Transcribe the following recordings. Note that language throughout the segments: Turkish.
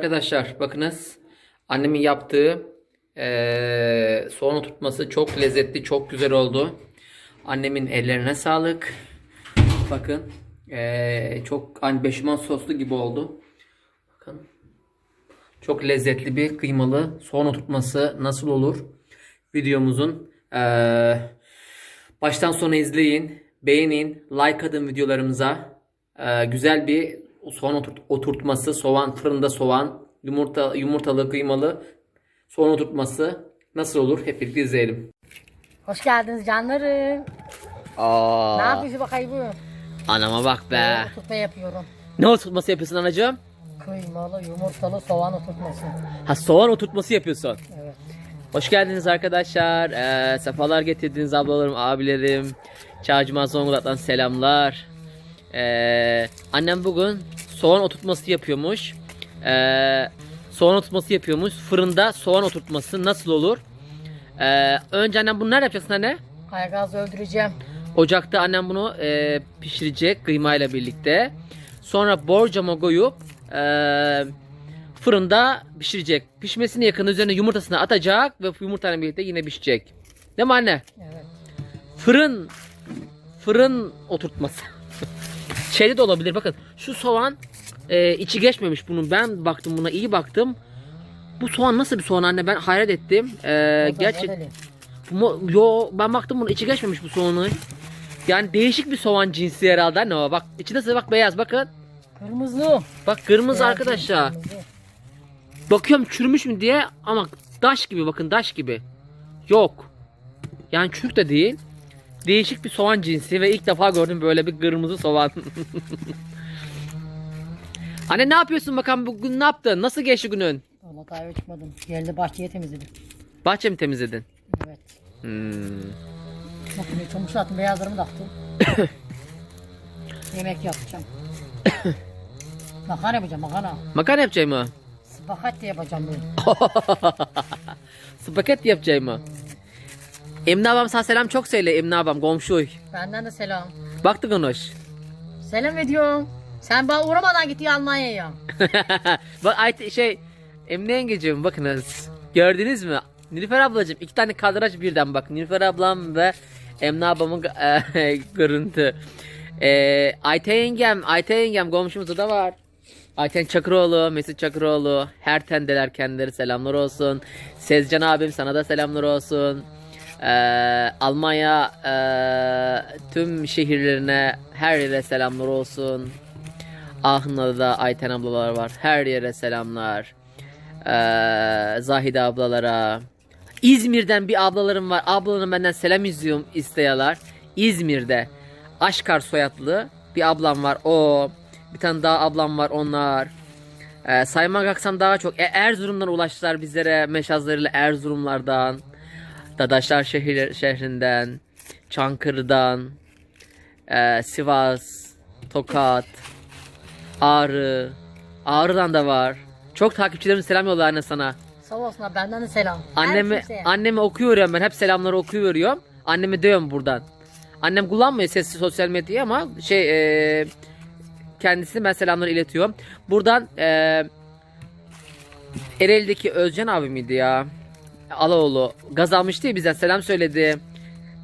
Arkadaşlar bakınız annemin yaptığı eee soğan oturtması çok lezzetli çok güzel oldu. Annemin ellerine sağlık. Bakın eee, çok hani beşamel soslu gibi oldu. Bakın çok lezzetli bir kıymalı soğan oturtması nasıl olur? Videomuzun eee, baştan sona izleyin, beğenin, like atın videolarımıza. Eee, güzel bir soğan oturt- oturtması, soğan fırında soğan, yumurta yumurtalı kıymalı soğan oturtması nasıl olur? Hep birlikte izleyelim. Hoş geldiniz canlarım. Aa, Ne yapıyorsun bakayım bu? anama bak be. Oturtma yapıyorum. Ne oturtması yapıyorsun anacığım? Kıymalı, yumurtalı soğan oturtması. Ha soğan oturtması yapıyorsun. Evet. Hoş geldiniz arkadaşlar. Ee, sefalar getirdiniz ablalarım, abilerim. Çağcıma Zonguldak'tan selamlar. Ee, annem bugün soğan oturtması yapıyormuş. Ee, soğan oturtması yapıyormuş. Fırında soğan oturtması nasıl olur? Ee, önce annem bunu nerede yapacaksın anne? Kaygaz öldüreceğim. Ocakta annem bunu e, pişirecek kıymayla birlikte. Sonra borcama koyup e, fırında pişirecek. Pişmesine yakın üzerine yumurtasını atacak ve yumurtayla birlikte yine pişecek. Değil mi anne? Evet. Fırın fırın oturtması. Şeyde de olabilir bakın. Şu soğan e, içi geçmemiş bunun. Ben baktım buna iyi baktım. Bu soğan nasıl bir soğan anne? Ben hayret ettim. E, gerçek yo ben baktım bunun içi geçmemiş bu soğanın. Yani değişik bir soğan cinsi herhalde ne o? Bak içinde size bak beyaz bakın. Kırmızı. Bak kırmızı Beyaz arkadaşlar. kırmızı. Bakıyorum çürümüş mü diye ama daş gibi bakın daş gibi. Yok. Yani çürük de değil. Değişik bir soğan cinsi ve ilk defa gördüm böyle bir kırmızı soğan. Anne ne yapıyorsun bakalım bugün ne yaptın? Nasıl geçti günün? Valla daha eve çıkmadım. Geldi bahçeye temizledim. Bahçe mi temizledin? Evet. Hmm. Makineyi çamaşır beyazlarımı da attım. Yemek yapacağım. makarna yapacağım makarna. Makarna yapacağım mı? Spagetti yapacağım böyle. Spagetti yapacağım mı? Emine abam sana selam çok söyle Emine abam komşu. Benden de selam. Baktı konuş. Selam ediyorum. Sen bana uğramadan git ya Almanya'ya. Bak ay şey Emine yengeciğim bakınız. Gördünüz mü? Nilüfer ablacığım iki tane kadraj birden bak. Nilüfer ablam ve Emine abamın e, görüntü. E, Ayten yengem, Ayten yengem komşumuzda da var. Ayten Çakıroğlu, Mesut Çakıroğlu, her tendeler kendileri selamlar olsun. Sezcan abim sana da selamlar olsun. Ee, Almanya e, tüm şehirlerine her yere selamlar olsun. Ahın'da da Ayten ablalar var. Her yere selamlar. Ee, Zahide ablalara. İzmir'den bir ablalarım var. Ablalarım benden selam izliyorum isteyalar. İzmir'de Aşkar soyadlı bir ablam var. O. Bir tane daha ablam var onlar. Ee, saymak aksam daha çok. E, Erzurum'dan ulaştılar bizlere meşazlarıyla Erzurumlardan. Dadaşlar şehir, şehrinden. Çankırı'dan. e, Sivas. Tokat. Ağrı. Ağrı'dan da var. Çok takipçilerim selam yollar anne sana. Sağ olsunlar benden de selam. Annemi, annemi okuyorum ben. Hep selamları okuyorum. Annemi dövüyorum buradan. Annem kullanmıyor sesli sosyal medyayı ama şey e, kendisine ben selamları iletiyorum. Buradan e, Ereğli'deki Özcan abi miydi ya? Alaoğlu gaz almıştı ya bizden selam söyledi.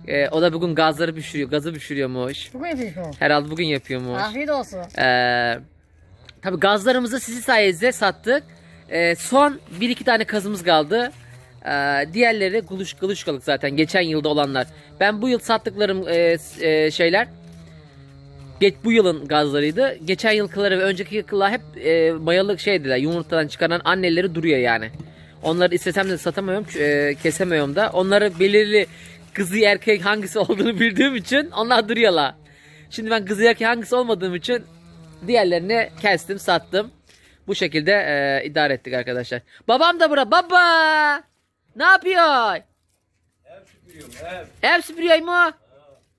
E, o da bugün gazları pişiriyor. Gazı pişiriyormuş. Bugün yapıyorsun. Herhalde bugün yapıyormuş. Afiyet olsun. Ee, tabii gazlarımızı sizi sayenizde sattık. Ee, son bir iki tane kazımız kaldı. Ee, diğerleri guluş guluşkalık zaten geçen yılda olanlar. Ben bu yıl sattıklarım e, e, şeyler geç bu yılın gazlarıydı. Geçen yılkıları ve önceki yılkılar hep e, mayalık şeydiler. Yumurtadan çıkaran anneleri duruyor yani. Onları istesem de satamıyorum, e, kesemiyorum da. Onları belirli kızı erkek hangisi olduğunu bildiğim için onlar duruyorlar. Şimdi ben kızı erkek hangisi olmadığım için Diğerlerini kestim sattım. Bu şekilde e, idare ettik arkadaşlar. Babam da bura. Baba! Ne yapıyor? Ev süpürüyorum ev. Ev süpürüyor mu?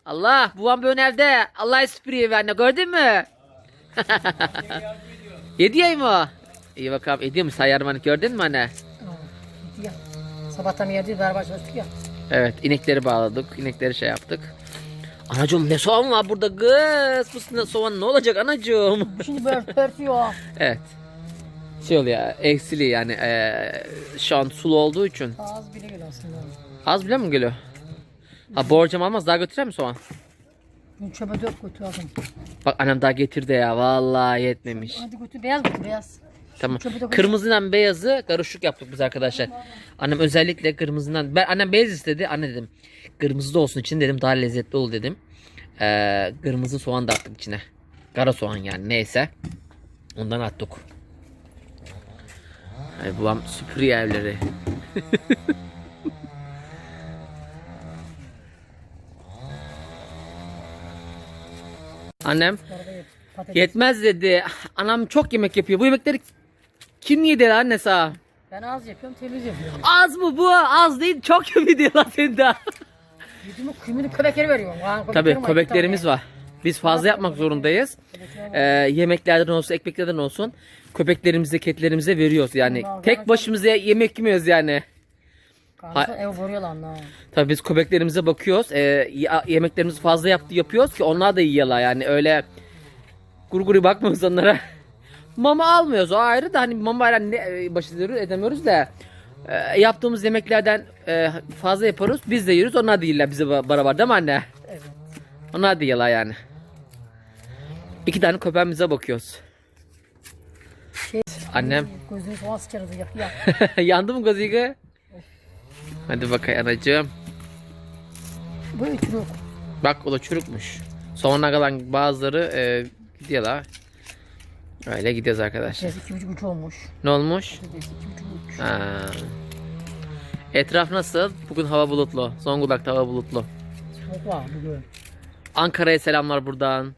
Allah babam böyle evde. Allah süpürüyor anne gördün mü? Ediyor mu? İyi bakalım ediyor mu sayarmanı gördün mü anne? Gitti ya. Sabahtan yerde beraber çalıştık ya. Evet inekleri bağladık. inekleri şey yaptık. Anacığım ne soğan var burada kız. Bu soğan ne olacak anacığım? Şimdi böyle pörtüyor. evet. şey oluyor eksili yani e, şu an sulu olduğu için. Az bile geliyor aslında. Az bile mi geliyor? Ha borcam almaz daha götürer mi soğan? Bunu çöpe dök götür aldım. Bak annem daha getirdi ya vallahi yetmemiş. Hadi götür beyaz götür beyaz. Tamam. Kırmızıyla beyazı karışık yaptık biz arkadaşlar. Annem özellikle kırmızından ben annem beyaz istedi. Anne dedim kırmızı da olsun için dedim daha lezzetli ol dedim. Ee, kırmızı soğan da attık içine. Kara soğan yani neyse. Ondan attık. Ay babam süpürüyor evleri. Annem yetmez dedi. Anam çok yemek yapıyor. Bu yemekleri kim yedi lan anne sağ? Ben az yapıyorum temiz yapıyorum. Az mı bu? Az değil. Çok yemek diyor lan senin de. Yüzümü kıymını köpekleri veriyorum. Ha, Tabii var, köpeklerimiz var. Biz fazla yapmak zorundayız. Ee, yemeklerden olsun, ekmeklerden olsun. Köpeklerimize, kedilerimize veriyoruz yani. Allah, Tek başımıza yemek yemiyoruz yani. Kanka ev vuruyorlar lan. Tabii biz köpeklerimize bakıyoruz. Ee, yemeklerimizi fazla yaptı yapıyoruz ki onlar da yiyorlar yani öyle gurguri bakmıyoruz onlara. Mama almıyoruz o ayrı da hani mama ile ne e, baş edemiyoruz da e, yaptığımız yemeklerden e, fazla yaparız. Biz de yiyoruz onlar da yiyorlar bize beraber değil mi anne? Evet. Onlar da yiyorlar yani. İki tane köpeğimize bakıyoruz. Şey, Annem Gözünü yak. yandı mı gözüge? Hadi bakayım anacığım. Bu ütürük. Bak o da çürükmüş. Sonra kalan bazıları e, gidiyorlar. Öyle gidiyoruz arkadaşlar. Ses iki buçuk üç olmuş. Ne olmuş? İki buçuk üç. Ha. Etraf nasıl? Bugün hava bulutlu. Zonguldak'ta hava bulutlu. Çok var bugün. Ankara'ya selamlar buradan.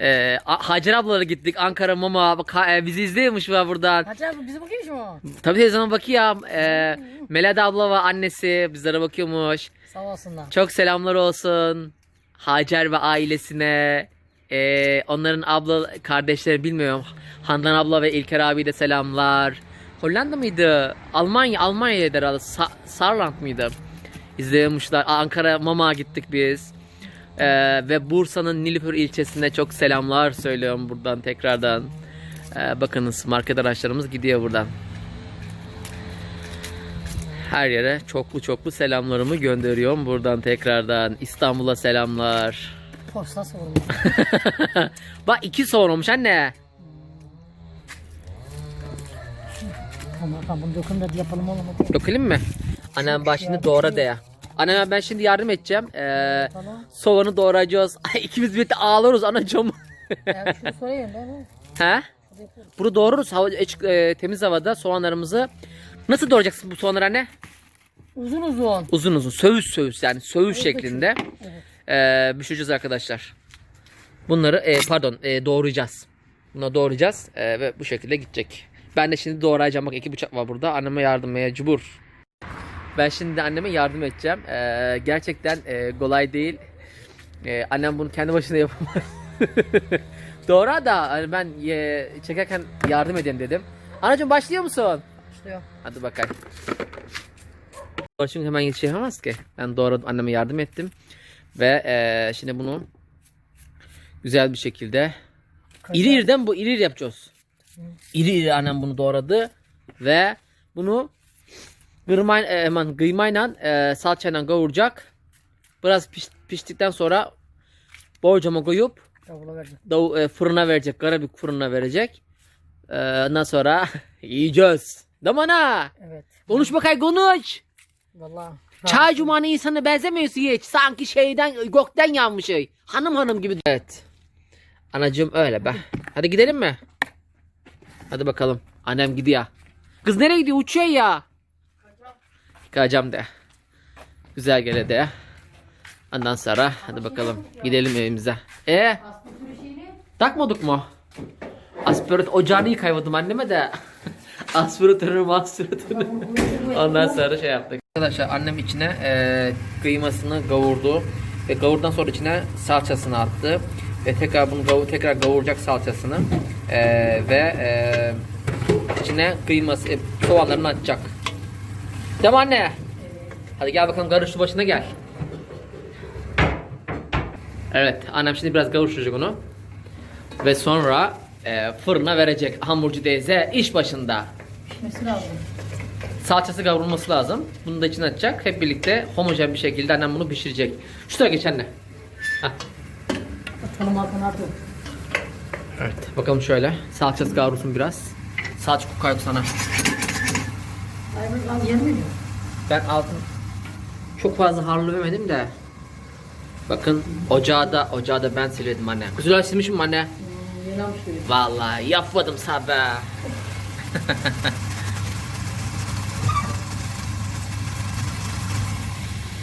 Ee, A- Hacer ablalara gittik. Ankara Mama bak, ha- e, bizi izliyormuş var buradan. Hacı abi bizi bakıyor mu? Tabii televizyona bakıyor. Ee, Melada abla ve annesi bizlere bakıyormuş. Sağ olsunlar. Çok selamlar olsun. Hacer ve ailesine. Ee, onların abla kardeşleri bilmiyorum. Handan abla ve İlker abi de selamlar. Hollanda mıydı? Almanya, Almanya'ya herhalde. Sa- Saarland mıydı? İzlemişler. Ankara Mama gittik biz. Ee, ve Bursa'nın Nilüfer ilçesine çok selamlar söylüyorum buradan tekrardan. Ee, bakınız market araçlarımız gidiyor buradan. Her yere çoklu çoklu selamlarımı gönderiyorum buradan tekrardan. İstanbul'a selamlar. Posta sorulmuş. Bak iki soğan olmuş anne. tamam tamam bunu döküm de yapalım oğlum. Dökelim mi? Annem bak şimdi doğra de ya. Anneme ben şimdi yardım edeceğim. Ee, Tamam. soğanı doğrayacağız. Ay, ikimiz birlikte ağlarız anacığım. Ya şunu sorayım ben. ha. He? Yapıyorum. Bunu doğrarız hava, açık, e, temiz havada soğanlarımızı. Nasıl doğrayacaksın bu soğanları anne? Uzun uzun. Uzun uzun söğüş söğüş yani söğüş şeklinde. Evet. Pişireceğiz arkadaşlar. Bunları e, pardon e, doğrayacağız. Bunları doğrayacağız e, ve bu şekilde gidecek. Ben de şimdi doğrayacağım. Bak iki bıçak var burada. Anneme yardım mecbur. Ben şimdi anneme yardım edeceğim. Ee, gerçekten e, kolay değil. E, annem bunu kendi başına yapamaz. Doğru da hani ben e, çekerken yardım edeyim dedim. Anacığım başlıyor musun? Başlıyor. Hadi bakalım. Çünkü hemen yetişemez ki. Ben doğradım anneme yardım ettim. Ve eee, şimdi bunu güzel bir şekilde iri iriden bu iri iri yapacağız. İri iri annem bunu doğradı ve bunu kırmay, e, hemen kıymayla e, salçayla kavuracak. Biraz piş- piştikten sonra borcama koyup dav- e, fırına verecek. Karabük fırına verecek. E, ondan sonra yiyeceğiz. Değil mi ana? Evet. Konuş bakay konuş. Vallahi. Çay cumanı insanı benzemiyorsun hiç. Sanki şeyden gökten yağmış şey. Hanım hanım gibi. Evet. Anacığım öyle be. Hadi gidelim mi? Hadi bakalım. Annem gidiyor. Kız nereye gidiyor? Uçuyor ya. Yıkayacağım de. Güzel gele de. Ondan sonra hadi bakalım. Gidelim evimize. E takmadık mı? Aspirat ocağını yıkaymadım anneme de. Aspiratörü aspiratörü. Ondan sonra şey yaptık. Arkadaşlar annem içine e, kıymasını kavurdu ve kavurdan sonra içine salçasını attı ve tekrar bunu kavu- tekrar kavuracak salçasını E, ve e, içine kıyması e, soğanlarını atacak. Değil mi anne? Hadi gel bakalım karıştı başına gel. Evet annem şimdi biraz kavuracak onu ve sonra e, fırına verecek hamurcu teyze iş başında. Pişmesi lazım. Salçası kavrulması lazım. Bunu da içine atacak. Hep birlikte homojen bir şekilde annem bunu pişirecek. Şu tarafa geç anne. Hah. Atalım altına atıyorum. Evet. Bakalım şöyle. Salçası kavrulsun biraz. Salça kokar sana. Ay ben yemiyor. Ben altın çok fazla harlı vermedim de. Bakın ocağı da ocağı da ben silmedim anne. Güzel silmişim mi anne? Hmm. Vallahi yapmadım sabah.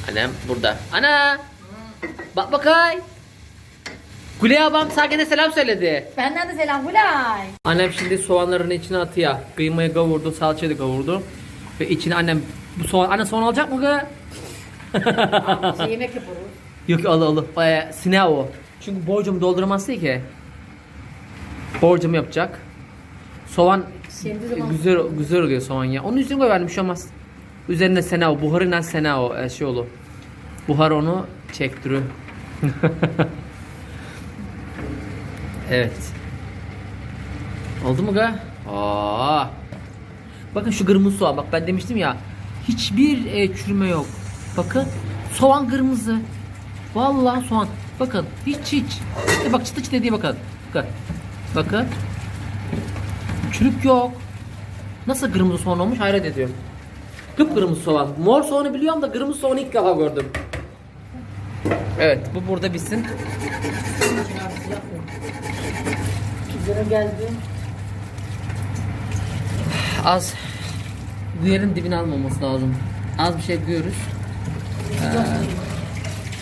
Annem burada. Ana! Bak bakay. Gülay abam sana gene selam söyledi. Benden de selam Gülay. Annem şimdi soğanların içine atıyor. Kıymayı kavurdu, salçayı da kavurdu. Ve içine annem bu soğan, anne soğan alacak mı kız? Bize yemek yapıyoruz. Yok alı alı. Ee, sineği o. Çünkü borcumu dolduramazsın ki. Borcumu yapacak. Soğan zaman- güzel güzel oluyor soğan ya. Onun üstüne koyarım bir şey olmaz. Üzerine senao, buharıyla senao e, şey olur. Buhar onu çektiriyor. evet. Oldu mu ga? Aa. Bakın şu kırmızı soğan. Bak ben demiştim ya. Hiçbir e, çürüme yok. Bakın. Soğan kırmızı. Vallahi soğan. Bakın hiç hiç. İşte bak çıtı çıtı diye bakın. Bakın. Bakın. Çürük yok. Nasıl kırmızı soğan olmuş hayret ediyorum. Kıpkırmızı soğan. Mor soğanı biliyorum da kırmızı soğanı ilk defa gördüm. Evet bu burada bitsin. Az bu yerin dibine almaması lazım. Az bir şey yapıyoruz.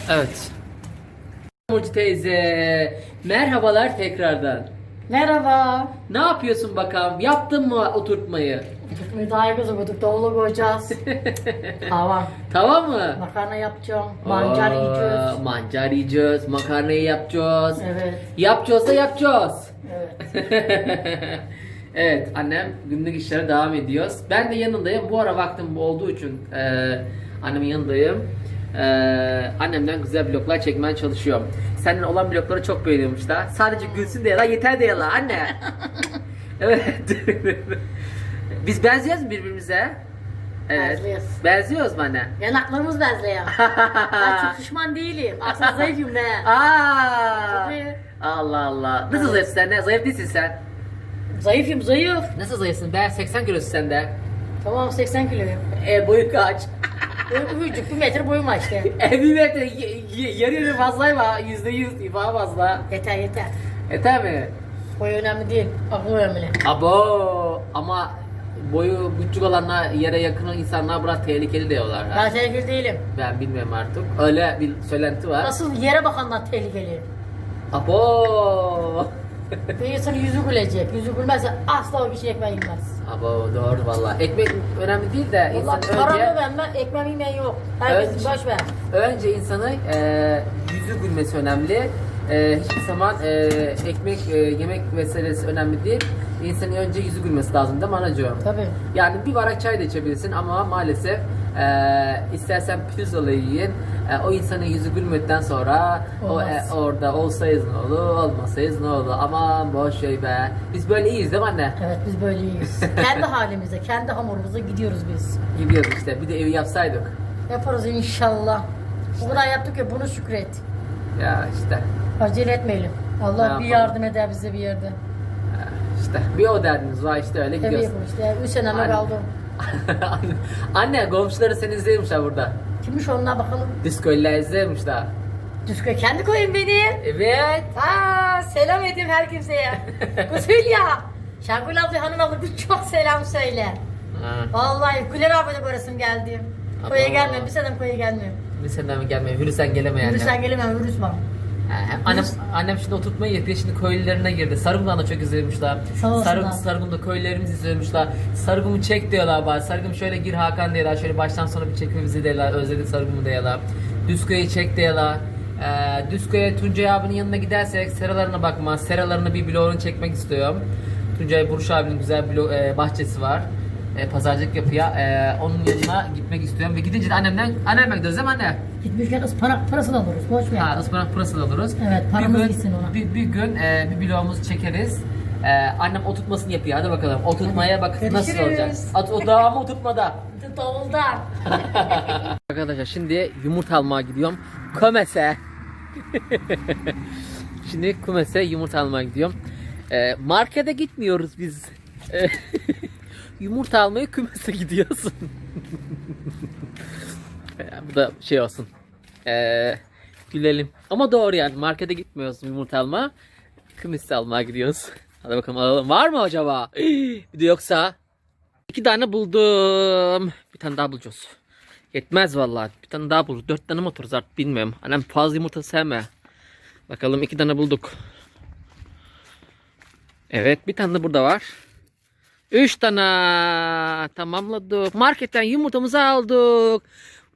Evet. Burcu teyze. Merhabalar tekrardan. Merhaba. Ne yapıyorsun bakalım? Yaptın mı oturtmayı? İyi kızım. Davula koyacağız. Hava. Tamam mı? Makarna yapacağım. Mancar Aa, yiyeceğiz. Mancar yiyeceğiz. Makarnayı yapacağız. Evet. Yapacağız da yapacağız. Evet. evet annem günlük işlere devam ediyoruz. Ben de yanındayım. Bu ara vaktim olduğu için e, annemin yanındayım. E, annemden güzel bloklar çekmeye çalışıyorum. Senin olan blokları çok beğeniyormuş da. Sadece gülsün diye la yeter diye la anne. evet. Biz benziyoruz mu birbirimize. Evet. Benziyoruz. Benziyoruz anne? Yanaklarımız benziyor. ben çok şişman değilim. Aslında zayıfım ben. Aa. Tabii. Allah Allah. Nasıl zayıfsın sen? Ne? Zayıf değilsin sen. Zayıfım zayıf. Nasıl zayıfsın? Ben 80 kilosun sen de. Tamam 80 kiloyum. E boyu kaç? Boyum küçük bir metre boyum var işte. E bir metre yarı yarı fazlayma. Yüzde yüz daha fazla. Yeter yeter. Yeter mi? Boy önemli değil. Akıl önemli. Abo ama boyu küçük olanlar yere yakın insanlar biraz tehlikeli diyorlar. Ben tehlikeli değilim. Ben bilmiyorum artık. Öyle bir söylenti var. Asıl yere bakanlar tehlikeli. Abo. Bir insanın yüzü gülecek. Yüzü gülmezse asla o kişi ekmeği yemez. Abo doğru valla. Ekmek önemli değil de insan Valla paramı önce vermem, ekmeğimi yemeyen yok. Herkes Evet. boş ver. önce insanın e, yüzü gülmesi önemli. E, hiçbir zaman e, ekmek e, yemek meselesi önemli değil. İnsanın önce yüzü gülmesi lazım değil mi anacığım? Tabii. Yani bir barak çay da içebilirsin ama maalesef e, istersen pirzola yiyin. E, o insanın yüzü gülmekten sonra o e, orada olsayız ne olur, olmasayız ne olur. Aman boş şey be. Biz böyle iyiyiz değil mi anne? Evet biz böyleyiz. kendi halimize, kendi hamurumuza gidiyoruz biz. Gidiyoruz işte. Bir de evi yapsaydık. Yaparız inşallah. O kadar yaptık ya bunu şükret. Ya işte. Acele etmeyelim. Ne Allah yapalım? bir yardım eder bize bir yerde. İşte bir o derdiniz var işte öyle Tabii yapalım işte. Üç seneme Anne. kaldı. anne, komşuları seni izliyormuşlar burada. Kimmiş onlar bakalım. Diskoyla izliyormuşlar. Düzgün kendi koyun beni. Evet. Aa, selam edeyim her kimseye. Güzel ya. Şangül abla hanım abla bir çok selam söyle. Ha, Vallahi Güler abi de göresim geldi. Koya Ama- gelmiyorum. Bir seneden koya gelmiyorum. bir senden mi gelmiyor? Hürüsen geleme yani. Yürüsen gelemem, yürütmem. Ha, Annem, annem şimdi oturtmaya yetiyor şimdi köylülerine girdi. Sarımdan da çok olsunlar. Sarım, Sarım'da köylerimiz izliyormuşlar. Sarım'ı çek diyorlar bari. Sarım şöyle gir Hakan diyorlar. Şöyle baştan sona bir çekme bizi diyorlar. Özledik Sarım'ı diyorlar. Düzköy'ü çek diyorlar. Ee, Düzköy'e Tuncay abinin yanına gidersek seralarına bakma. Seralarını bir bloğunu çekmek istiyorum. Tuncay Buruş abinin güzel bir blo- e, bahçesi var. E, pazarcılık yapıyor. E, onun yanına gitmek istiyorum. Ve gidince de annemden, annemden gidiyoruz değil mi anne? Gitmişken ıspanak parası da alırız. Boş ver. Ha, ıspanak pırası da alırız. Evet, paramız bir gün, gitsin ona. Bir, bir gün e, bir bloğumuzu çekeriz. Ee, annem oturtmasını yapıyor. Hadi bakalım. Oturtmaya bak nasıl olacak. At, o daha mı oturtmada? Davulda. Arkadaşlar şimdi yumurta almaya gidiyorum. Komese. şimdi Kumes'e yumurta almaya gidiyorum. Ee, markete gitmiyoruz biz. Yumurta almaya Kumes'e gidiyorsun. Bu da şey olsun. Ee, gülelim. Ama doğru yani markete gitmiyoruz yumurta almaya. Kumes'e almaya gidiyoruz. Hadi bakalım alalım. Var mı acaba? Bir de yoksa. İki tane buldum. Bir tane daha bulacağız. Yetmez vallahi. Bir tane daha buluruz. Dört tane mi otururuz artık bilmiyorum. Annem fazla yumurta sevme. Bakalım iki tane bulduk. Evet bir tane de burada var. Üç tane tamamladık. Marketten yumurtamızı aldık.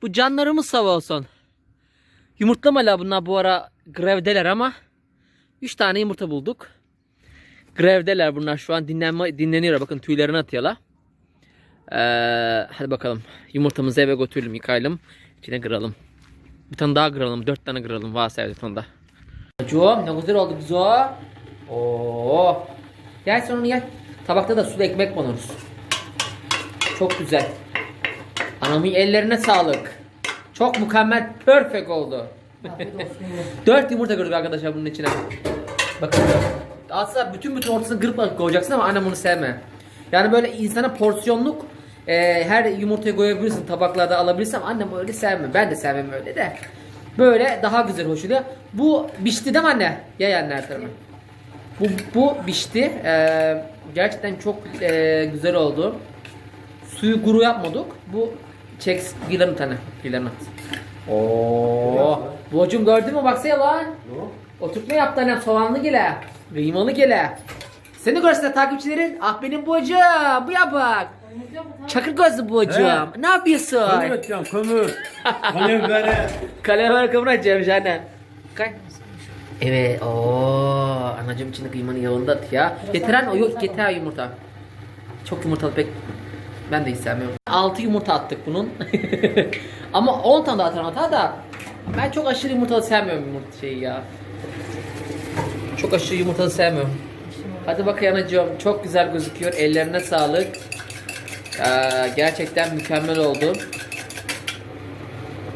Bu canlarımız sağ olsun. Yumurtlamalar bunlar bu ara grevdeler ama. Üç tane yumurta bulduk. Grevdeler bunlar şu an dinlenme, dinleniyor. Bakın tüylerini atıyorlar. Ee, hadi bakalım. Yumurtamızı eve götürelim, yıkayalım. İçine kıralım. Bir tane daha kıralım. Dört tane kıralım. Varsa tane daha. Çocuğum ne güzel oldu biz o. Oo. Gel sen onu gel. Tabakta da sulu ekmek konuruz. Çok güzel. Anamın ellerine sağlık. Çok mükemmel, perfect oldu. Dört yumurta kırdık arkadaşlar bunun içine. Bakın. Aslında bütün bütün ortasını kırıp koyacaksın ama annem bunu sevme. Yani böyle insana porsiyonluk e, her yumurtayı koyabilirsin tabaklarda alabilirsin ama annem öyle sevmiyor. Ben de sevmem öyle de. Böyle daha güzel hoş oluyor. Bu pişti değil mi anne? Ya anne her tarafı. Bu, bu pişti. E, gerçekten çok e, güzel oldu. Suyu kuru yapmadık. Bu çek gidelim tane. At. Oo. Bocum gördün mü baksana lan. Oturtma yaptı annem soğanlı gele. Kıymalı gele. Seni görsene takipçilerin. Ah benim bocum. Bu ya bak. Çakır gözlü bocum. Ne yapıyorsun? Kömür atacağım kömür. Kalem vere. Kalem var kıvır açacağım canım. Kay. Evet. Oo, anacığım içinde kıymanın yağını da at ya. Getiren o yok getir yumurta. Çok yumurtalı pek ben de istemiyorum. 6 yumurta attık bunun. Ama 10 tane daha atar da ben çok aşırı yumurtalı sevmiyorum yumurta şeyi ya. Çok aşırı yumurtalı sevmiyorum. Hadi bakayım anacığım. Çok güzel gözüküyor. Ellerine sağlık. Ee, gerçekten mükemmel oldu.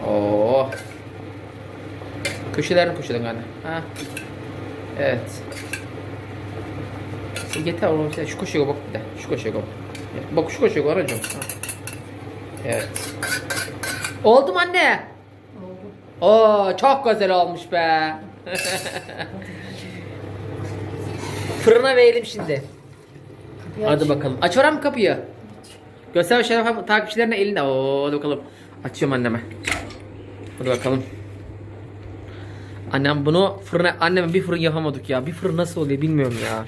Oo. Köşelerini köşeden anne. Ha. Evet. Yeter oğlum sen şu köşeye bak bir de. Şu köşeye bak. Bak şu köşeye bak anacığım. Ha. Evet. Oldu mu anne? Oldu. Oo çok güzel olmuş be. Fırına verelim şimdi. Hadi bakalım. Aç mı kapıyı? Göster şeref takipçilerine elinde. Oo hadi bakalım. Açıyorum anneme. Hadi bakalım. Annem bunu fırına anneme bir fırın yapamadık ya. Bir fırın nasıl oluyor bilmiyorum ya.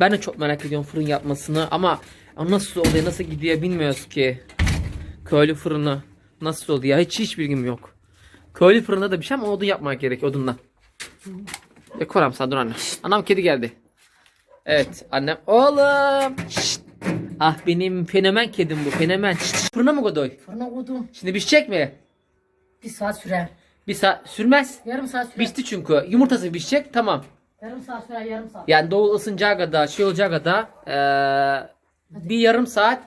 Ben de çok merak ediyorum fırın yapmasını ama nasıl oluyor nasıl gidiyor bilmiyoruz ki. Köylü fırını nasıl oluyor hiç hiç bilgim yok. Köylü fırında da bir şey ama odun yapmak gerek odunla. E koram sen dur anne. Anam kedi geldi. Evet annem. Oğlum. Şşt. Ah benim fenomen kedim bu fenomen. Şşt. Fırına mı koydu? Fırına koydum. Şimdi pişecek mi? Bir saat sürer. Bir saat sürmez. Yarım saat sürer. Pişti çünkü. Yumurtası pişecek tamam. Yarım saat sürer yarım saat. Yani doğu ısınacağı kadar şey olacağı kadar eee, bir yarım saat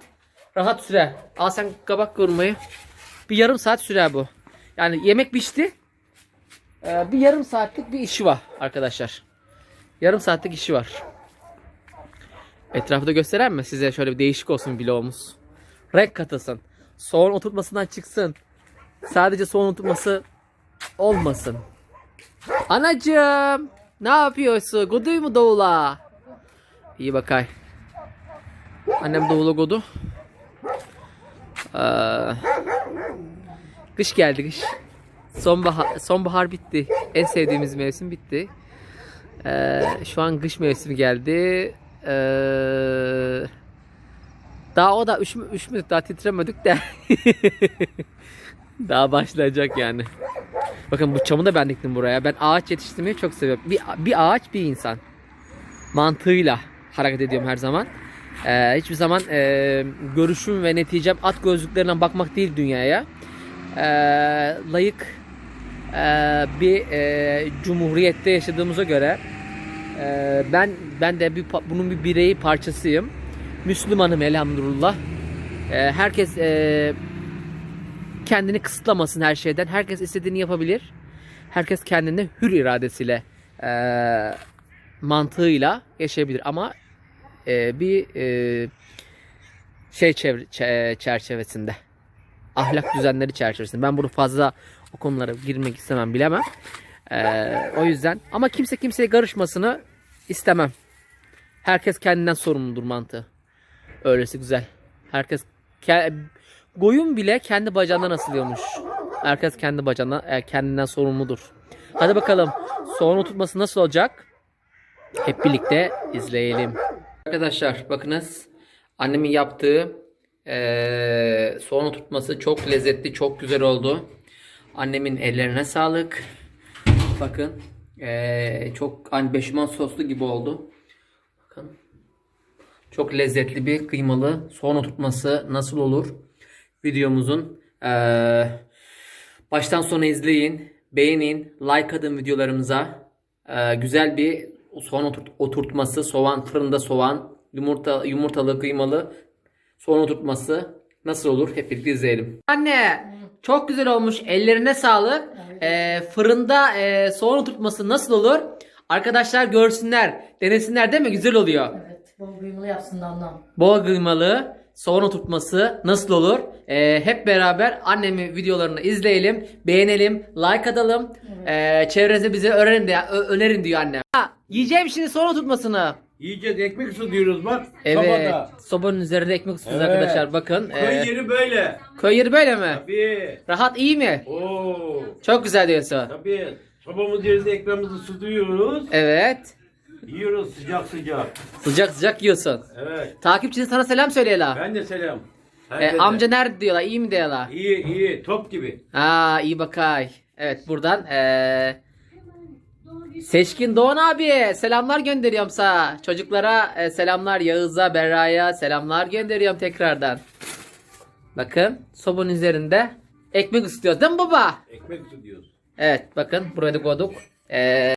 rahat sürer. Al sen kabak kırmayı. Bir yarım saat sürer bu. Yani yemek pişti. Eee, bir yarım saatlik bir işi var arkadaşlar. Yarım saatlik işi var. Etrafı da gösteren mi? Size şöyle bir değişik olsun vlogumuz. Renk katılsın. Soğan oturtmasından çıksın. Sadece soğan oturtması olmasın. Anacığım ne yapıyorsun? Goduy mu Doğula? İyi bakay. Annem Doğula godu. Ee, kış geldi kış. Sonbahar, sonbahar bitti. En sevdiğimiz mevsim bitti. Ee, şu an kış mevsimi geldi. Ee, daha o da üşüm, üşümedik daha titremedik de. daha başlayacak yani. Bakın bu çamı da ben diktim buraya. Ben ağaç yetiştirmeyi çok seviyorum. Bir, bir ağaç bir insan. Mantığıyla hareket ediyorum her zaman. Ee, hiçbir zaman e, görüşüm ve neticem at gözlüklerinden bakmak değil dünyaya. Ee, layık e, bir e, cumhuriyette yaşadığımıza göre Ee, ben ben de bir bunun bir bireyi parçasıyım. Müslümanım elhamdülillah. Ee, herkes e, kendini kısıtlamasın her şeyden. Herkes istediğini yapabilir. Herkes kendini hür iradesiyle e, mantığıyla yaşayabilir ama e, bir e, şey çevre, çe- çerçevesinde ahlak düzenleri çerçevesinde. Ben bunu fazla o konulara girmek istemem bilemem. Ee, o yüzden ama kimse kimseye karışmasını istemem. Herkes kendinden sorumludur mantığı. Öylesi güzel. Herkes ke- koyun bile kendi bacağından asılıyormuş. Herkes kendi bacağından e, kendinden sorumludur. Hadi bakalım soğan oturtması nasıl olacak? Hep birlikte izleyelim. Arkadaşlar bakınız annemin yaptığı eee soğan oturtması çok lezzetli, çok güzel oldu. Annemin ellerine sağlık. Bakın eee, çok hani beşamel soslu gibi oldu. Bakın çok lezzetli bir kıymalı soğan oturtması nasıl olur? Videomuzun eee, baştan sona izleyin, beğenin, like atın videolarımıza. Eee, güzel bir soğan oturt- oturtması, soğan fırında soğan, yumurta yumurtalı kıymalı soğan oturtması nasıl olur? Hep birlikte izleyelim. Anne, çok güzel olmuş. Ellerine sağlık. Eee, fırında eee, soğan oturtması nasıl olur? Arkadaşlar görsünler, denesinler değil mi? Güzel oluyor. Evet. Bol kıymalı yapsın da ondan. Bol kıymalı soğan oturtması nasıl olur? Ee, hep beraber annemin videolarını izleyelim, beğenelim, like atalım. Ee, çevrenize bize öğrenin de, ö- önerin diyor annem. Ha, yiyeceğim şimdi soğan oturtmasını. Yiyeceğiz ekmek ısıtıyoruz bak. Evet. Sobada. Sobanın üzerinde ekmek ısıtıyoruz Evet. arkadaşlar. Bakın. Köy ee, yeri böyle. köy yeri böyle mi? Tabii. Rahat iyi mi? Oo. Çok güzel diyorsun. Tabii. Sobamız yerinde ekmeğimizi ısıtıyoruz. Evet. Yiyoruz sıcak sıcak. Sıcak sıcak yiyorsun. Evet. Takipçinin sana selam söyleyeler. Ben de selam. Herkese. amca nerede diyorlar? İyi mi diyorlar? İyi iyi top gibi. Aa iyi bakay. Evet buradan eee Seçkin Doğan abi selamlar gönderiyorum sana. Çocuklara e, selamlar Yağız'a, Berra'ya selamlar gönderiyorum tekrardan. Bakın sobanın üzerinde ekmek ısıtıyoruz değil mi baba? Ekmek ısıtıyoruz. Evet bakın buraya da koyduk. Eee